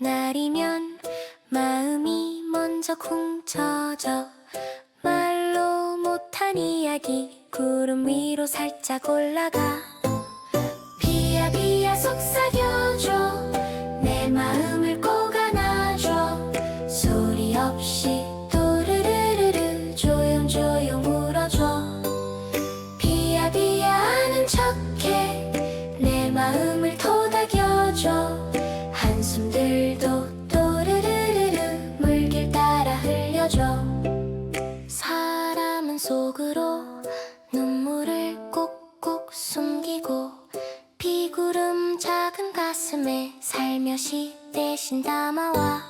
울면 마음이 먼저 쿵쳐져 말로 못한 이야기 구름 위로 살짝 올라가. 비야 비야 속삭여줘. 내 마음을 꼭 안아줘. 소리 없이 또르르르르 조용조용 울어줘. 비야 비야 아는 척해 흘려줘 사람은 속으로 눈물을 꼭꼭 숨기고 비구름 작은 가슴에 살며시 대신 담아와.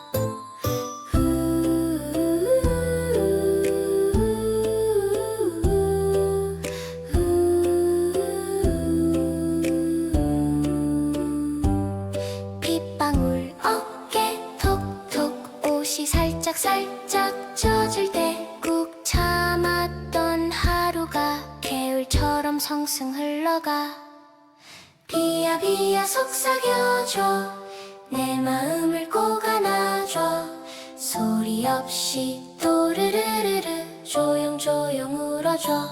빗방울 어깨 톡톡 옷이 살 살짝 살짝 젖을 때 꾹 참았던 하루가 개울처럼 성승 흘러가. 비야 비야 속삭여줘. 내 마음을 꼭 안아줘. 소리 없이 또르르르르 조용조용 울어줘.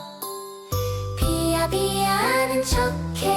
비야 비야 아는 척해.